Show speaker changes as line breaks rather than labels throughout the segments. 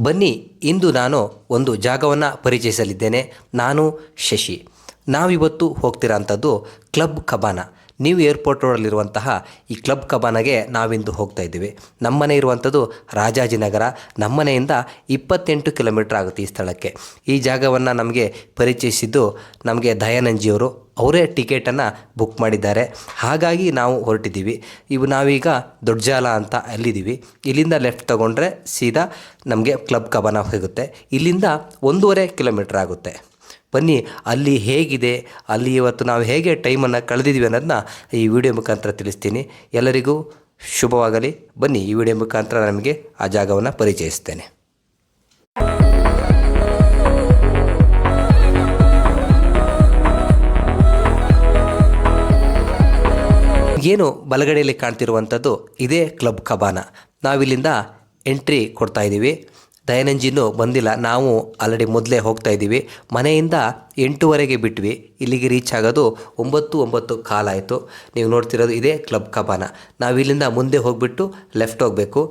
ಬನ್ನಿ ಇಂದು ನಾನು ಒಂದು ಜಾಗವನ್ನು ಪರಿಚಯಿಸಲಿದ್ದೇನೆ. ನಾನು ಶಶಿ. ನಾವಿವತ್ತು ಹೋಗ್ತಿರೋ ಅಂಥದ್ದು ಕ್ಲಬ್ ಕಬಾನ. ನ್ಯೂ ಏರ್ಪೋರ್ಟ್ ರೋಡಲ್ಲಿರುವಂತಹ ಈ ಕ್ಲಬ್ ಕಬಾನಗೆ ನಾವಿಂದು ಹೋಗ್ತಾ ಇದ್ದೀವಿ. ನಮ್ಮನೆ ಇರುವಂಥದ್ದು ರಾಜಾಜಿನಗರ ನಮ್ಮನೆಯಿಂದ ಇಪ್ಪತ್ತೆಂಟು ಕಿಲೋಮೀಟ್ರ್ ಆಗುತ್ತೆ ಈ ಸ್ಥಳಕ್ಕೆ. ಈ ಜಾಗವನ್ನು ನಮಗೆ ಪರಿಚಯಿಸಿದ್ದು ನಮಗೆ ದಯಾನಂಜಿಯವರು ಅವರೇ ಟಿಕೆಟನ್ನು ಬುಕ್ ಮಾಡಿದ್ದಾರೆ. ಹಾಗಾಗಿ ನಾವು ಹೊರಟಿದ್ದೀವಿ. ಇವು ನಾವೀಗ ದೊಡ್ಡಜಾಲ ಅಂತ ಅಲ್ಲಿದ್ದೀವಿ. ಇಲ್ಲಿಂದ ಲೆಫ್ಟ್ ತೊಗೊಂಡ್ರೆ ಸೀದಾ ನಮಗೆ ಕ್ಲಬ್ ಕಬಾನ ಹೋಗುತ್ತೆ. ಇಲ್ಲಿಂದ ಒಂದೂವರೆ ಕಿಲೋಮೀಟ್ರ್ ಆಗುತ್ತೆ. ಬನ್ನಿ, ಅಲ್ಲಿ ಹೇಗಿದೆ, ಅಲ್ಲಿ ಇವತ್ತು ನಾವು ಹೇಗೆ ಟೈಮನ್ನು ಕಳೆದಿದ್ದೀವಿ ಅನ್ನೋದನ್ನ ಈ ವಿಡಿಯೋ ಮುಖಾಂತರ ತಿಳಿಸ್ತೀನಿ. ಎಲ್ಲರಿಗೂ ಶುಭವಾಗಲಿ. ಬನ್ನಿ, ಈ ವಿಡಿಯೋ ಮುಖಾಂತರ ನಮಗೆ ಆ ಜಾಗವನ್ನು ಪರಿಚಯಿಸ್ತೇನೆ. ಏನು ಬಲಗಡೆಯಲ್ಲಿ ಕಾಣ್ತಿರುವಂಥದ್ದು, ಇದೇ ಕ್ಲಬ್ ಕಬಾನ. ನಾವಿಲ್ಲಿಂದ ಎಂಟ್ರಿ ಕೊಡ್ತಾ ಇದ್ದೀವಿ. ದಯಾನಂಜಿನೂ ಬಂದಿಲ್ಲ. ನಾವು ಆಲ್ರೆಡಿ ಮೊದಲೇ ಹೋಗ್ತಾ ಇದ್ದೀವಿ. ಮನೆಯಿಂದ ಎಂಟೂವರೆಗೆ ಬಿಟ್ವಿ. ಇಲ್ಲಿಗೆ ರೀಚ್ ಆಗೋದು ಒಂಬತ್ತು ಒಂಬತ್ತು ಕಾಲಾಯಿತು ನೀವು ನೋಡ್ತಿರೋದು ಇದೇ ಕ್ಲಬ್ ಕಬಾನ ನಾವು ಇಲ್ಲಿಂದ ಮುಂದೆ ಹೋಗಿಬಿಟ್ಟು ಲೆಫ್ಟ್ ಹೋಗಬೇಕು.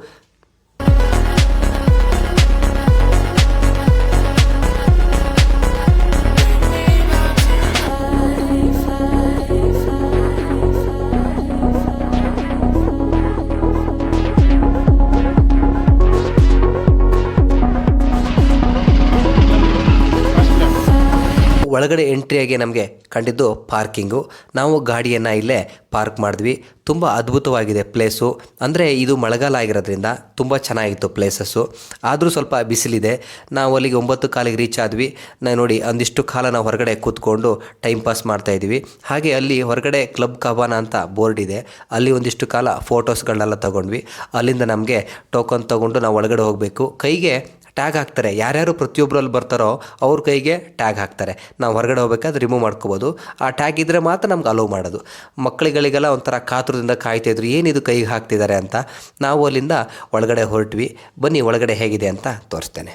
ಒಳಗಡೆ ಎಂಟ್ರಿಯಾಗಿ ನಮಗೆ ಕಂಡಿದ್ದು ಪಾರ್ಕಿಂಗು ನಾವು ಗಾಡಿಯನ್ನು ಇಲ್ಲೇ ಪಾರ್ಕ್ ಮಾಡಿದ್ವಿ. ತುಂಬ ಅದ್ಭುತವಾಗಿದೆ ಪ್ಲೇಸು ಅಂದರೆ ಇದು ಮಳೆಗಾಲ ಆಗಿರೋದ್ರಿಂದ ತುಂಬ ಚೆನ್ನಾಗಿತ್ತು ಪ್ಲೇಸಸ್ಸು ಆದರೂ ಸ್ವಲ್ಪ ಬಿಸಿಲಿದೆ. ನಾವು ಅಲ್ಲಿಗೆ ಒಂಬತ್ತು ಕಾಲಿಗೆ ರೀಚ್ ಆದ್ವಿ. ನಾ ನೋಡಿ ಒಂದಿಷ್ಟು ಕಾಲ ನಾವು ಹೊರಗಡೆ ಕೂತ್ಕೊಂಡು ಟೈಮ್ ಪಾಸ್ ಮಾಡ್ತಾ ಇದ್ವಿ. ಹಾಗೆ ಅಲ್ಲಿ ಹೊರಗಡೆ ಕ್ಲಬ್ ಕಬಾನ ಅಂತ ಬೋರ್ಡ್ ಇದೆ. ಅಲ್ಲಿ ಒಂದಿಷ್ಟು ಕಾಲ ಫೋಟೋಸ್ಗಳನ್ನೆಲ್ಲ ತಗೊಂಡ್ವಿ. ಅಲ್ಲಿಂದ ನಮಗೆ ಟೋಕನ್ ತೊಗೊಂಡು ನಾವು ಒಳಗಡೆ ಹೋಗಬೇಕು. ಕೈಗೆ ಟ್ಯಾಗ್ ಹಾಕ್ತಾರೆ. ಯಾರ್ಯಾರು ಪ್ರತಿಯೊಬ್ಬರಲ್ಲಿ ಬರ್ತಾರೋ ಅವ್ರ ಕೈಗೆ ಟ್ಯಾಗ್ ಹಾಕ್ತಾರೆ. ನಾವು ಹೊರಗಡೆ ಹೋಗ್ಬೇಕಾದ್ರೆ ರಿಮೂವ್ ಮಾಡ್ಕೋಬೋದು. ಆ ಟ್ಯಾಗ್ ಇದ್ದರೆ ಮಾತ್ರ ನಮ್ಗೆ ಅಲೋವ್ ಮಾಡೋದು. ಮಕ್ಕಳುಗಳಿಗೆಲ್ಲ ಒಂಥರ ಕಾತುರದಿಂದ ಕಾಯ್ತಾಯಿದ್ರು ಏನಿದು ಕೈಗೆ ಹಾಕ್ತಿದ್ದಾರೆ ಅಂತ ನಾವು ಅಲ್ಲಿಂದ ಒಳಗಡೆ ಹೊರಟ್ವಿ. ಬನ್ನಿ, ಒಳಗಡೆ ಹೇಗಿದೆ ಅಂತ ತೋರಿಸ್ತೇನೆ.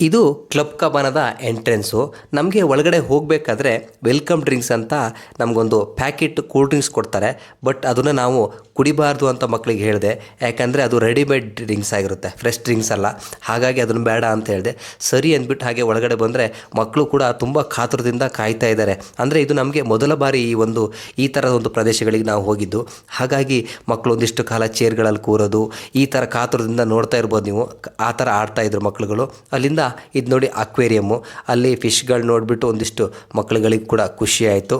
ಇದು ಕ್ಲಬ್ ಕಬನದ ಎಂಟ್ರೆನ್ಸು. ನಮಗೆ ಒಳಗಡೆ ಹೋಗಬೇಕಾದ್ರೆ ವೆಲ್ಕಮ್ ಡ್ರಿಂಕ್ಸ್ ಅಂತ ನಮಗೊಂದು ಪ್ಯಾಕೆಟ್ ಕೂಲ್ ಡ್ರಿಂಕ್ಸ್ ಕೊಡ್ತಾರೆ. ಬಟ್ ಅದನ್ನು ನಾವು ಕುಡಿಬಾರ್ದು ಅಂತ ಮಕ್ಕಳಿಗೆ ಹೇಳಿದೆ, ಯಾಕಂದರೆ ಅದು ರೆಡಿಮೇಡ್ ಡ್ರಿಂಕ್ಸ್ ಆಗಿರುತ್ತೆ, ಫ್ರೆಶ್ ಡ್ರಿಂಕ್ಸ್ ಅಲ್ಲ. ಹಾಗಾಗಿ ಅದನ್ನು ಬೇಡ ಅಂತ ಹೇಳಿದೆ. ಸರಿ ಅಂದ್ಬಿಟ್ಟು ಹಾಗೆ ಒಳಗಡೆ ಬಂದರೆ ಮಕ್ಕಳು ಕೂಡ ತುಂಬ ಕಾತುರದಿಂದ ಕಾಯ್ತಾ ಇದ್ದಾರೆ. ಅಂದರೆ ಇದು ನಮಗೆ ಮೊದಲ ಬಾರಿ ಈ ಒಂದು, ಈ ಥರದ ಒಂದು ಪ್ರದೇಶಗಳಿಗೆ ನಾವು ಹೋಗಿದ್ದು. ಹಾಗಾಗಿ ಮಕ್ಕಳು ಒಂದಿಷ್ಟು ಕಾಲ ಚೇರ್ಗಳಲ್ಲಿ ಕೂರೋದು, ಈ ಥರ ಕಾತುರದಿಂದ ನೋಡ್ತಾ ಇರ್ಬೋದು ನೀವು. ಆ ಥರ ಆಡ್ತಾ ಇದ್ರು ಮಕ್ಕಳುಗಳು ಅಲ್ಲಿಂದ ಇದು ನೋಡಿ ಅಕ್ವೇರಿಯಮ್ಮು. ಅಲ್ಲಿ ಫಿಶ್ಗಳು ನೋಡಿಬಿಟ್ಟು ಒಂದಿಷ್ಟು ಮಕ್ಕಳುಗಳಿಗೆ ಕೂಡ ಖುಷಿ ಆಯಿತು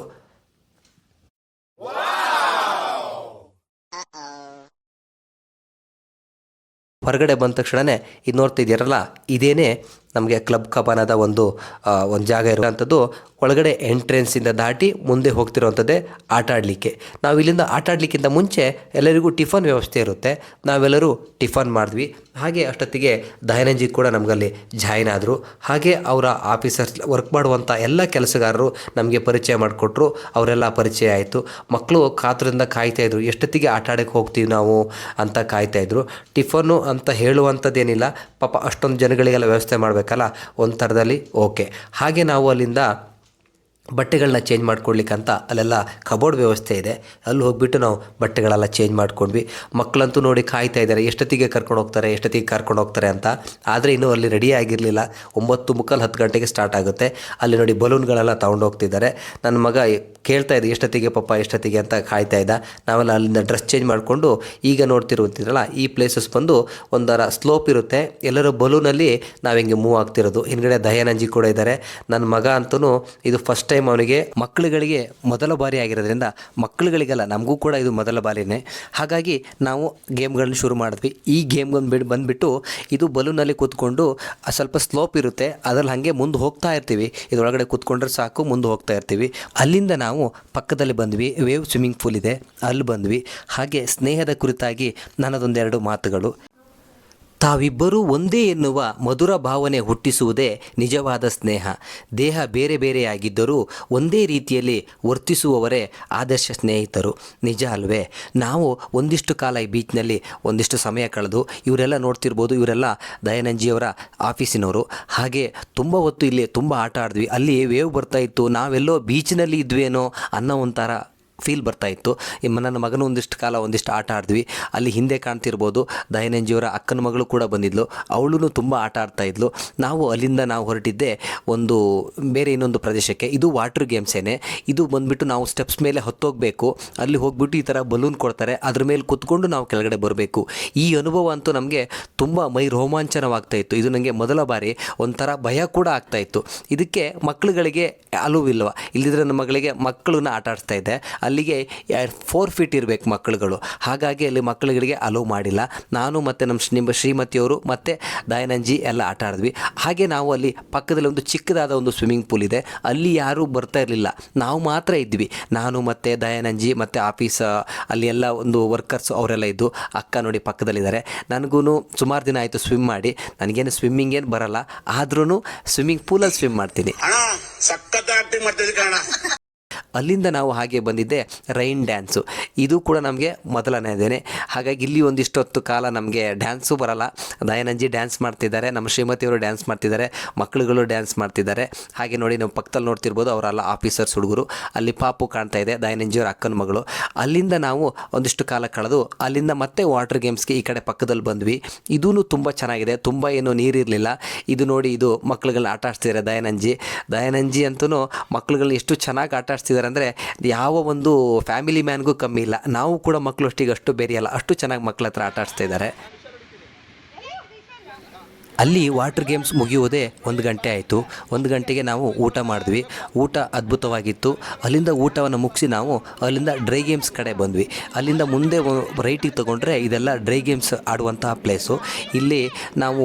ಹೊರಗಡೆ ಬಂದ ತಕ್ಷಣವೇ ಇದು ನೋಡ್ತಿದ್ದೀರಲ್ಲ ಇದೇನೇ ನಮಗೆ ಕ್ಲಬ್ ಕಬಾನದ ಒಂದು ಒಂದು ಜಾಗ ಇರುವಂಥದ್ದು. ಒಳಗಡೆ ಎಂಟ್ರೆನ್ಸಿಂದ ದಾಟಿ ಮುಂದೆ ಹೋಗ್ತಿರುವಂಥದ್ದೇ ಆಟ ಆಡಲಿಕ್ಕೆ. ನಾವು ಇಲ್ಲಿಂದ ಆಟ ಆಡಲಿಕ್ಕಿಂತ ಮುಂಚೆ ಎಲ್ಲರಿಗೂ ಟಿಫನ್ ವ್ಯವಸ್ಥೆ ಇರುತ್ತೆ. ನಾವೆಲ್ಲರೂ ಟಿಫನ್ ಮಾಡಿದ್ವಿ. ಹಾಗೆ ಅಷ್ಟೊತ್ತಿಗೆ ದಯಾನಂಜಿ ಕೂಡ ನಮಗಲ್ಲಿ ಜಾಯಿನ್ ಆದರು. ಹಾಗೆ ಅವರ ಆಫೀಸರ್ಸ್ ವರ್ಕ್ ಮಾಡುವಂಥ ಎಲ್ಲ ಕೆಲಸಗಾರರು ನಮಗೆ ಪರಿಚಯ ಮಾಡಿಕೊಟ್ರು. ಅವರೆಲ್ಲ ಪರಿಚಯ ಆಯಿತು. ಮಕ್ಕಳು ಕಾತುರದಿಂದ ಕಾಯ್ತಾ ಇದ್ರು. ಎಷ್ಟೊತ್ತಿಗೆ ಆಟ ಆಡೋಕ್ಕೆ ಹೋಗ್ತೀವಿ ನಾವು ಅಂತ ಕಾಯ್ತಾ ಇದ್ರು. ಟಿಫನ್ನು ಅಂತ ಹೇಳುವಂಥದ್ದೇನಿಲ್ಲ. ಪಾಪ ಅಷ್ಟೊಂದು ಜನಗಳಿಗೆಲ್ಲ ವ್ಯವಸ್ಥೆ ಮಾಡಬೇಕಲ್ಲ ಒಂದು ಥರದಲ್ಲಿ ಓಕೆ. ಹಾಗೆ ನಾವು ಅಲ್ಲಿಂದ ಬಟ್ಟೆಗಳನ್ನ ಚೇಂಜ್ ಮಾಡ್ಕೊಡ್ಲಿಕ್ಕಂತ ಅಲ್ಲೆಲ್ಲ ಕಬೋರ್ಡ್ ವ್ಯವಸ್ಥೆ ಇದೆ. ಅಲ್ಲಿ ಹೋಗ್ಬಿಟ್ಟು ನಾವು ಬಟ್ಟೆಗಳೆಲ್ಲ ಚೇಂಜ್ ಮಾಡ್ಕೊಂಡ್ವಿ. ಮಕ್ಕಳಂತೂ ನೋಡಿ ಕಾಯ್ತಾ ಇದ್ದಾರೆ. ಎಷ್ಟೊತ್ತಿಗೆ ಕರ್ಕೊಂಡು ಹೋಗ್ತಾರೆ, ಎಷ್ಟೊತ್ತಿಗೆ ಕರ್ಕೊಂಡು ಹೋಗ್ತಾರೆ ಅಂತ. ಆದರೆ ಇನ್ನೂ ಅಲ್ಲಿ ರೆಡಿ ಆಗಿರಲಿಲ್ಲ. ಒಂಬತ್ತು ಮುಕ್ಕಾಲು ಹತ್ತು ಗಂಟೆಗೆ ಸ್ಟಾರ್ಟ್ ಆಗುತ್ತೆ. ಅಲ್ಲಿ ನೋಡಿ ಬಲೂನ್ಗಳೆಲ್ಲ ತೊಗೊಂಡು ಹೋಗ್ತಿದ್ದಾರೆ. ನನ್ನ ಮಗ ಕೇಳ್ತಾ ಇದ್ದ ಎಷ್ಟೊತ್ತಿಗೆ ಪಪ್ಪ, ಎಷ್ಟೊತ್ತಿಗೆ ಅಂತ ಕಾಯ್ತಾ ಇದ್ದ. ನಾವೆಲ್ಲ ಅಲ್ಲಿಂದ ಡ್ರೆಸ್ ಚೇಂಜ್ ಮಾಡಿಕೊಂಡು ಈಗ ನೋಡ್ತಿರುವಂತಿದ್ರಲ್ಲ, ಈ ಪ್ಲೇಸಸ್ ಬಂದು ಒಂಥರ ಸ್ಲೋಪ್ ಇರುತ್ತೆ. ಎಲ್ಲರೂ ಬಲೂನಲ್ಲಿ ನಾವು ಹಿಂಗೆ ಮೂವ್ ಆಗ್ತಿರೋದು. ಹಿಂದ್ಗಡೆ ದಯಾನಂಜಿ ಕೂಡ ಇದ್ದಾರೆ. ನನ್ನ ಮಗ ಅಂತೂ ಇದು ಫಸ್ಟ್ ಟೈಮ್ ಅವನಿಗೆ ಮಕ್ಕಳುಗಳಿಗೆ ಮೊದಲ ಬಾರಿ ಆಗಿರೋದ್ರಿಂದ ಮಕ್ಕಳುಗಳಿಗೆಲ್ಲ ನಮಗೂ ಕೂಡ ಇದು ಮೊದಲ ಬಾರಿನೇ. ಹಾಗಾಗಿ ನಾವು ಗೇಮ್ಗಳನ್ನ ಶುರು ಮಾಡಿದ್ವಿ. ಈ ಗೇಮ್ ಬಿಡ್, ಬಂದುಬಿಟ್ಟು ಇದು ಬಲೂನಲ್ಲಿ ಕೂತ್ಕೊಂಡು ಸ್ವಲ್ಪ ಸ್ಲೋಪ್ ಇರುತ್ತೆ. ಅದರಲ್ಲಿ ಹಾಗೆ ಮುಂದೆ ಹೋಗ್ತಾ ಇರ್ತೀವಿ. ಇದರೊಳಗಡೆ ಕೂತ್ಕೊಂಡ್ರೆ ಸಾಕು, ಮುಂದೆ ಹೋಗ್ತಾ ಇರ್ತೀವಿ. ಅಲ್ಲಿಂದ ನಾವು ಪಕ್ಕದಲ್ಲಿ ಬಂದ್ವಿ. ವೇವ್ ಸ್ವಿಮ್ಮಿಂಗ್ ಪೂಲ್ ಇದೆ. ಅಲ್ಲಿ ಬಂದ್ವಿ. ಹಾಗೆ ಸ್ನೇಹದ ಕುರಿತಾಗಿ ನನ್ನದೊಂದೆರಡು ಮಾತುಗಳು. ತಾವಿಬ್ಬರೂ ಒಂದೇ ಎನ್ನುವ ಮಧುರ ಭಾವನೆ ಹುಟ್ಟಿಸುವುದೇ ನಿಜವಾದ ಸ್ನೇಹ. ದೇಹ ಬೇರೆ ಬೇರೆಯಾಗಿದ್ದರೂ ಒಂದೇ ರೀತಿಯಲ್ಲಿ ವರ್ತಿಸುವವರೇ ಆದರ್ಶ ಸ್ನೇಹಿತರು. ನಿಜ ಅಲ್ವೇ? ನಾವು ಒಂದಿಷ್ಟು ಕಾಲ ಈ ಬೀಚ್ನಲ್ಲಿ ಒಂದಿಷ್ಟು ಸಮಯ ಕಳೆದು ಇವರೆಲ್ಲ ನೋಡ್ತಿರ್ಬೋದು, ಇವರೆಲ್ಲ ದಯಾನಂಜಿಯವರ ಆಫೀಸಿನವರು. ಹಾಗೆ ತುಂಬ ಹೊತ್ತು ಇಲ್ಲಿ ತುಂಬ ಆಟ ಆಡಿದ್ವಿ. ಅಲ್ಲಿ ವೇವ್ ಬರ್ತಾ ಇತ್ತು. ನಾವೆಲ್ಲೋ ಬೀಚ್ನಲ್ಲಿ ಇದ್ವೇನೋ ಅನ್ನೋ ಒಂಥರ ಫೀಲ್ ಬರ್ತಾ ಮ- ನನ್ನ ಮಗನ ಒಂದಿಷ್ಟು ಕಾಲ ಒಂದಿಷ್ಟು ಆಟ ಆಡಿದ್ವಿ. ಅಲ್ಲಿ ಹಿಂದೆ ಕಾಣ್ತಿರ್ಬೋದು ದಯಾನಂಜಿಯವರ ಅಕ್ಕನ ಮಗಳು ಕೂಡ ಬಂದಿದ್ಲು. ಅವಳು ತುಂಬ ಆಟ ಆಡ್ತಾ ಇದ್ಲು. ನಾವು ಅಲ್ಲಿಂದ ನಾವು ಹೊರಟಿದ್ದೆ ಒಂದು ಬೇರೆ ಇನ್ನೊಂದು ಪ್ರದೇಶಕ್ಕೆ. ಇದು ವಾಟರ್ ಗೇಮ್ಸೇನೆ ಇದು ಬಂದ್ಬಿಟ್ಟು ನಾವು ಸ್ಟೆಪ್ಸ್ ಮೇಲೆ ಹೊತ್ತೋಗಬೇಕು. ಅಲ್ಲಿ ಹೋಗ್ಬಿಟ್ಟು ಈ ಥರ ಬಲೂನ್ ಕೊಡ್ತಾರೆ. ಅದ್ರ ಮೇಲೆ ಕೂತ್ಕೊಂಡು ನಾವು ಕೆಳಗಡೆ ಬರಬೇಕು. ಈ ಅನುಭವ ಅಂತೂ ನಮಗೆ ತುಂಬ ಮೈ ರೋಮಾಂಚನವಾಗ್ತಾ ಇತ್ತು. ಇದು ನನಗೆ ಮೊದಲ ಬಾರಿ ಒಂಥರ ಭಯ ಕೂಡ ಆಗ್ತಾ ಇತ್ತು. ಇದಕ್ಕೆ ಮಕ್ಕಳುಗಳಿಗೆ ಅಲುವಿಲ್ವ? ಇಲ್ಲದಿದ್ರೆ ನಮ್ಮ ಮಗಳಿಗೆ ಮಕ್ಕಳನ್ನ ಆಟ ಆಡಿಸ್ತಾ ಇದ್ದೆ. ಅಲ್ಲಿಗೆ ಫೋರ್ ಫೀಟ್ ಇರಬೇಕು ಮಕ್ಕಳುಗಳು. ಹಾಗಾಗಿ ಅಲ್ಲಿ ಮಕ್ಕಳುಗಳಿಗೆ ಅಲೋ ಮಾಡಿಲ್ಲ. ನಾನು ಮತ್ತು ನಮ್ಮ ನಿಮ್ಮ ಶ್ರೀಮತಿಯವರು ಮತ್ತು ದಯಾನಂಜಿ ಎಲ್ಲ ಆಟ ಆಡಿದ್ವಿ. ಹಾಗೆ ನಾವು ಅಲ್ಲಿ ಪಕ್ಕದಲ್ಲಿ ಒಂದು ಚಿಕ್ಕದಾದ ಒಂದು ಸ್ವಿಮ್ಮಿಂಗ್ ಪೂಲ್ ಇದೆ. ಅಲ್ಲಿ ಯಾರೂ ಬರ್ತಾ ಇರಲಿಲ್ಲ. ನಾವು ಮಾತ್ರ ಇದ್ವಿ. ನಾನು ಮತ್ತು ದಯಾನಂಜಿ ಮತ್ತು ಆಫೀಸ್ ಅಲ್ಲಿ ಎಲ್ಲ ಒಂದು ವರ್ಕರ್ಸ್ ಅವರೆಲ್ಲ ಇದ್ದು ಅಕ್ಕ ನೋಡಿ ಪಕ್ಕದಲ್ಲಿದ್ದಾರೆ. ನನಗೂ ಸುಮಾರು ದಿನ ಆಯಿತು ಸ್ವಿಮ್ ಮಾಡಿ. ನನಗೇನು ಸ್ವಿಮ್ಮಿಂಗ್ ಏನು ಬರಲ್ಲ. ಆದ್ರೂ ಸ್ವಿಮ್ಮಿಂಗ್ ಪೂಲಲ್ಲಿ ಸ್ವಿಮ್ ಮಾಡ್ತೀನಿ. ಅಲ್ಲಿಂದ ನಾವು ಹಾಗೆ ಬಂದಿದ್ದೆ ರೈನ್ ಡ್ಯಾನ್ಸು. ಇದು ಕೂಡ ನಮಗೆ ಮೊದಲನೇದೇನೆ ಹಾಗಾಗಿ ಇಲ್ಲಿ ಒಂದಿಷ್ಟು ಹೊತ್ತು ಕಾಲ ನಮಗೆ ಡ್ಯಾನ್ಸು ಬರಲ್ಲ. ದಯಾನಂಜಿ ಡ್ಯಾನ್ಸ್ ಮಾಡ್ತಿದ್ದಾರೆ, ನಮ್ಮ ಶ್ರೀಮತಿಯವರು ಡ್ಯಾನ್ಸ್ ಮಾಡ್ತಿದ್ದಾರೆ, ಮಕ್ಕಳುಗಳು ಡ್ಯಾನ್ಸ್ ಮಾಡ್ತಿದ್ದಾರೆ. ಹಾಗೆ ನೋಡಿ ನಾವು ಪಕ್ಕದಲ್ಲಿ ನೋಡ್ತಿರ್ಬೋದು ಅವರೆಲ್ಲ ಆಫೀಸರ್ಸ್ ಹುಡುಗರು. ಅಲ್ಲಿ ಪಾಪು ಕಾಣ್ತಾ ಇದೆ ದಯಾನಂಜಿಯವರ ಅಕ್ಕನ ಮಗಳು. ಅಲ್ಲಿಂದ ನಾವು ಒಂದಿಷ್ಟು ಕಾಲ ಕಳೆದು, ಅಲ್ಲಿಂದ ಮತ್ತೆ ವಾಟರ್ ಗೇಮ್ಸ್ಗೆ ಈ ಕಡೆ ಪಕ್ಕದಲ್ಲಿ ಬಂದ್ವಿ. ಇದೂ ತುಂಬ ಚೆನ್ನಾಗಿದೆ, ತುಂಬ ಏನು ನೀರಿರಲಿಲ್ಲ. ಇದು ನೋಡಿ ಇದು ಮಕ್ಕಳುಗಳನ್ನ ಆಟ ಆಡ್ತಿದ್ದಾರೆ ದಯಾನಂಜಿ ದಯಾನಂಜಿ ಅಂತೂ ಮಕ್ಕಳುಗಳನ್ನ ಎಷ್ಟು ಚೆನ್ನಾಗಿ ಆಟ ಆಡ್ತಿದ್ದಾರೆ ಅಂದರೆ, ಯಾವ ಒಂದು ಫ್ಯಾಮಿಲಿ ಮ್ಯಾನ್ಗೂ ಕಮ್ಮಿ ಇಲ್ಲ. ನಾವು ಕೂಡ ಮಕ್ಕಳು ಅಷ್ಟಿಗೆ ಅಷ್ಟು ಬೇರೆಯಲ್ಲ ಅಷ್ಟು ಚೆನ್ನಾಗಿ ಮಕ್ಕಳ ಹತ್ರ ಆಟ ಆಡಿಸ್ತಾ ಇದ್ದಾರೆ. ಅಲ್ಲಿ ವಾಟರ್ ಗೇಮ್ಸ್ ಮುಗಿಯುವುದೇ ಒಂದು ಗಂಟೆ ಆಯಿತು. ಒಂದು ಗಂಟೆಗೆ ನಾವು ಊಟ ಮಾಡಿದ್ವಿ. ಊಟ ಅದ್ಭುತವಾಗಿತ್ತು. ಅಲ್ಲಿಂದ ಊಟವನ್ನು ಮುಗಿಸಿ ನಾವು ಅಲ್ಲಿಂದ ಡ್ರೈ ಗೇಮ್ಸ್ ಕಡೆ ಬಂದ್ವಿ. ಅಲ್ಲಿಂದ ಮುಂದೆ ರೈಟಿಗೆ ತೊಗೊಂಡ್ರೆ ಇದೆಲ್ಲ ಡ್ರೈ ಗೇಮ್ಸ್ ಆಡುವಂತಹ ಪ್ಲೇಸು. ಇಲ್ಲಿ ನಾವು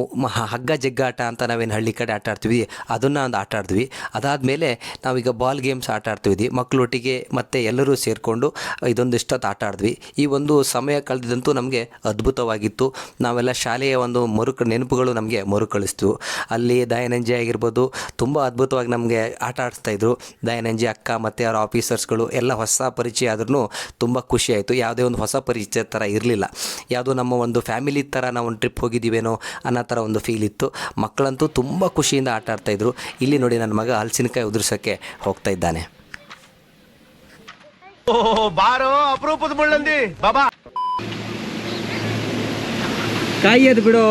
ಹಗ್ಗ ಜಗ್ಗಾಟ ಅಂತ ನಾವೇನು ಹಳ್ಳಿ ಕಡೆ ಆಟ ಆಡ್ತೀವಿ, ಅದನ್ನು ಒಂದು ಆಟ ಆಡಿದ್ವಿ. ಅದಾದಮೇಲೆ ನಾವೀಗ ಬಾಲ್ ಗೇಮ್ಸ್ ಆಟ ಆಡ್ತಿದ್ವಿ. ಮಕ್ಕಳೊಟ್ಟಿಗೆ ಮತ್ತು ಎಲ್ಲರೂ ಸೇರಿಕೊಂಡು ಇದೊಂದಿಷ್ಟೊತ್ತು ಆಟ ಆಡಿದ್ವಿ. ಈ ಒಂದು ಸಮಯ ಕಳೆದಂತೂ ನಮಗೆ ಅದ್ಭುತವಾಗಿತ್ತು. ನಾವೆಲ್ಲ ಶಾಲೆಯ ಒಂದು ಮರುಕ, ನೆನಪುಗಳು ನಮಗೆ ಮರುಕಳಿಸ್ತು. ಅಲ್ಲಿ ದಯಾನಂಜಿ ಆಗಿರ್ಬೋದು ತುಂಬ ಅದ್ಭುತವಾಗಿ ನಮಗೆ ಆಟ ಆಡಿಸ್ತಾ ಇದ್ರು. ದಯಾನಂಜಿ ಅಕ್ಕ ಮತ್ತು ಅವರ ಆಫೀಸರ್ಸ್ಗಳು ಎಲ್ಲ ಹೊಸ ಪರಿಚಯ ಆದ್ರೂ ತುಂಬ ಖುಷಿ ಆಯಿತು. ಯಾವುದೇ ಒಂದು ಹೊಸ ಪರಿಚಯ ಥರ ಇರಲಿಲ್ಲ. ಯಾವುದೋ ನಮ್ಮ ಒಂದು ಫ್ಯಾಮಿಲಿ ಥರ ನಾವು ಒಂದು ಟ್ರಿಪ್ ಹೋಗಿದ್ದೀವೇನೋ ಅನ್ನೋ ಥರ ಒಂದು ಫೀಲ್ ಇತ್ತು. ಮಕ್ಕಳಂತೂ ತುಂಬ ಖುಷಿಯಿಂದ ಆಟ ಆಡ್ತಾಯಿದ್ರು ಇಲ್ಲಿ ನೋಡಿ ನನ್ನ ಮಗ ಹಲಸಿನಕಾಯಿ ಉದುರ್ಸೋಕ್ಕೆ ಹೋಗ್ತಾ ಇದ್ದಾನೆ.
ಓ ಬಾರೋ ಅಪರೂಪದ ಮುಳ್ಳಂದಿ. ಬಾಬಾ.
ಕಾಯ್ಯದು ಬಿಡು.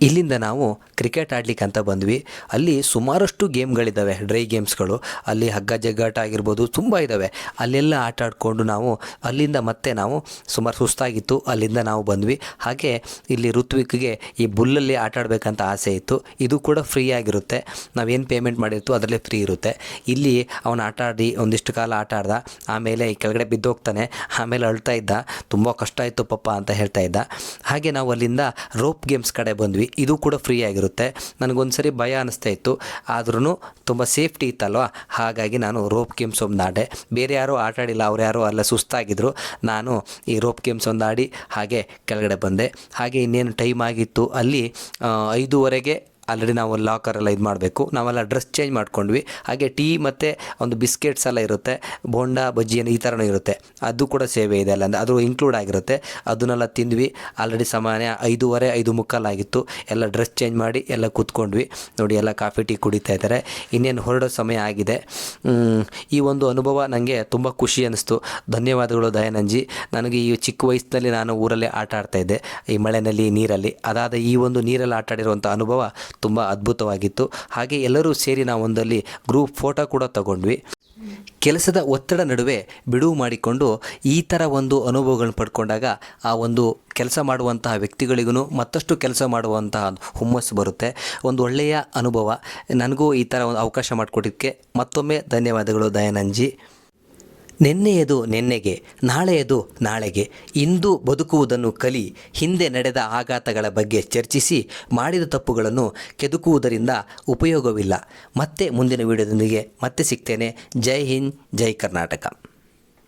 ಇಲ್ಲಿಂದ ನಾವು ಕ್ರಿಕೆಟ್ ಆಡಲಿಕ್ಕೆ ಅಂತ ಬಂದ್ವಿ. ಅಲ್ಲಿ ಸುಮಾರಷ್ಟು ಗೇಮ್ಗಳಿದ್ದಾವೆ ಡ್ರೈ ಗೇಮ್ಸ್ಗಳು. ಅಲ್ಲಿ ಹಗ್ಗ ಜಗ್ಗಾಟ ಆಗಿರ್ಬೋದು ತುಂಬ ಇದ್ದಾವೆ ಅಲ್ಲೆಲ್ಲ ಆಟ ಆಡಿಕೊಂಡು ನಾವು ಅಲ್ಲಿಂದ ಮತ್ತೆ ನಾವು ಸುಮಾರು ಸುಸ್ತಾಗಿತ್ತು, ಅಲ್ಲಿಂದ ನಾವು ಬಂದ್ವಿ. ಹಾಗೆ ಇಲ್ಲಿ ಋತ್ವಿಕ್ಗೆ ಈ ಬುಲ್ಲಲ್ಲಿ ಆಟ ಆಡಬೇಕಂತ ಆಸೆ ಇತ್ತು. ಇದು ಕೂಡ ಫ್ರೀ ಆಗಿರುತ್ತೆ. ನಾವೇನು ಪೇಮೆಂಟ್ ಮಾಡಿರ್ತು ಅದರಲ್ಲೇ ಫ್ರೀ ಇರುತ್ತೆ. ಇಲ್ಲಿ ಅವನು ಆಟ ಆಡಿ, ಒಂದಿಷ್ಟು ಕಾಲ ಆಟ ಆಡ್ದ, ಆಮೇಲೆ ಕೆಳಗಡೆ ಬಿದ್ದೋಗ್ತಾನೆ, ಆಮೇಲೆ ಅಳ್ತಾ ಇದ್ದ, ತುಂಬ ಕಷ್ಟ ಆಯಿತು ಪಪ್ಪ ಅಂತ ಹೇಳ್ತಾ ಇದ್ದ. ಹಾಗೆ ನಾವು ಅಲ್ಲಿಂದ ರೋಪ್ ಗೇಮ್ಸ್ ಕಡೆ ಬಂದ್ವಿ. ಇದು ಕೂಡ ಫ್ರೀ ಆಗಿರುತ್ತೆ. ನನಗೊಂದು ಸರಿ ಭಯ ಅನ್ನಿಸ್ತಾ ಇತ್ತು. ಆದ್ರೂ ತುಂಬ ಸೇಫ್ಟಿ ಇತ್ತಲ್ವ? ಹಾಗಾಗಿ ನಾನು ರೋಪ್ ಗೇಮ್ಸ್ ಒಂದು ಆಡೆ. ಬೇರೆ ಯಾರೂ ಆಟ ಆಡಿಲ್ಲ ಅವ್ರು ಯಾರೋ ಅಲ್ಲ ಸುಸ್ತಾಗಿದ್ದರು ನಾನು ಈ ರೋಪ್ ಗೇಮ್ಸ್ ಒಂದು ಆಡಿ ಹಾಗೆ ಕೆಳಗಡೆ ಬಂದೆ. ಹಾಗೆ ಇನ್ನೇನು ಟೈಮ್ ಆಗಿತ್ತು, ಅಲ್ಲಿ ಐದೂವರೆಗೆ ಆಲ್ರೆಡಿ ನಾವು ಲಾಕರ್ ಎಲ್ಲ ಇದು ಮಾಡಬೇಕು. ನಾವೆಲ್ಲ ಡ್ರೆಸ್ ಚೇಂಜ್ ಮಾಡ್ಕೊಂಡ್ವಿ. ಹಾಗೆ ಟೀ ಮತ್ತು ಒಂದು ಬಿಸ್ಕೆಟ್ಸ್ ಎಲ್ಲ ಇರುತ್ತೆ. ಬೋಂಡ ಬಜ್ಜಿ ಏನು ಈ ಥರನೂ ಇರುತ್ತೆ. ಅದು ಕೂಡ ಸೇವೆ ಇದೆ ಅಲ್ಲ. ಅದು ಇನ್ಕ್ಲೂಡ್ ಆಗಿರುತ್ತೆ. ಅದನ್ನೆಲ್ಲ ತಿಂದ್ವಿ. ಆಲ್ರೆಡಿ ಸಮಯ ಐದೂವರೆ, ಐದು ಮುಕ್ಕಾಲಾಗಿತ್ತು ಎಲ್ಲ ಡ್ರೆಸ್ ಚೇಂಜ್ ಮಾಡಿ ಎಲ್ಲ ಕೂತ್ಕೊಂಡ್ವಿ. ನೋಡಿ, ಎಲ್ಲ ಕಾಫಿ, ಟೀ ಕುಡಿತಾ ಇದ್ದಾರೆ. ಇನ್ನೇನು ಹೊರಡೋ ಸಮಯ ಆಗಿದೆ. ಈ ಒಂದು ಅನುಭವ ನನಗೆ ತುಂಬ ಖುಷಿ ಅನ್ನಿಸ್ತು ಧನ್ಯವಾದಗಳು ದಯಾನಂಜಿ ನನಗೆ ಈ ಚಿಕ್ಕ ವಯಸ್ಸಿನಲ್ಲಿ ನಾನು ಊರಲ್ಲೇ ಆಟ ಆಡ್ತಾಯಿದ್ದೆ ಈ ಮಳೆಯಲ್ಲಿ ನೀರಲ್ಲಿ. ಅದಾದ ಈ ಒಂದು ನೀರಲ್ಲಿ ಆಟ ಆಡಿರುವಂಥ ಅನುಭವ ತುಂಬ ಅದ್ಭುತವಾಗಿತ್ತು. ಹಾಗೆ ಎಲ್ಲರೂ ಸೇರಿ ನಾವೊಂದಲ್ಲಿ ಗ್ರೂಪ್ ಫೋಟೋ ಕೂಡ ತಗೊಂಡ್ವಿ. ಕೆಲಸದ ಒತ್ತಡ ನಡುವೆ ಬಿಡುವು ಮಾಡಿಕೊಂಡು ಈ ಥರ ಒಂದು ಅನುಭವಗಳನ್ನು ಪಡ್ಕೊಂಡಾಗ ಆ ಒಂದು ಕೆಲಸ ಮಾಡುವಂತಹ ವ್ಯಕ್ತಿಗಳಿಗೂ ಮತ್ತಷ್ಟು ಕೆಲಸ ಮಾಡುವಂತಹ ಹುಮ್ಮಸ್ಸು ಬರುತ್ತೆ. ಒಂದು ಒಳ್ಳೆಯ ಅನುಭವ. ನನಗೂ ಈ ಥರ ಒಂದು ಅವಕಾಶ ಮಾಡಿಕೊಟ್ಟಿದ್ದಕ್ಕೆ ಮತ್ತೊಮ್ಮೆ ಧನ್ಯವಾದಗಳು ದಯಾನಂಜಿ ನಿನ್ನೆಯದು ನಿನ್ನೆಗೆ, ನಾಳೆಯದು ನಾಳೆಗೆ. ಇಂದು ಬದುಕುವುದನ್ನು ಕಲಿ, ಹಿಂದೆ ನಡೆದ ಆಘಾತಗಳ ಬಗ್ಗೆ ಚರ್ಚಿಸಿ ಮಾಡಿದ ತಪ್ಪುಗಳನ್ನು ಕೆದುಕುವುದರಿಂದ ಉಪಯೋಗವಿಲ್ಲ. ಮತ್ತೆ ಮುಂದಿನ ವಿಡಿಯೋದೊಂದಿಗೆ ಮತ್ತೆ ಸಿಗ್ತೇನೆ. ಜೈ ಹಿಂದ್, ಜೈ ಕರ್ನಾಟಕ.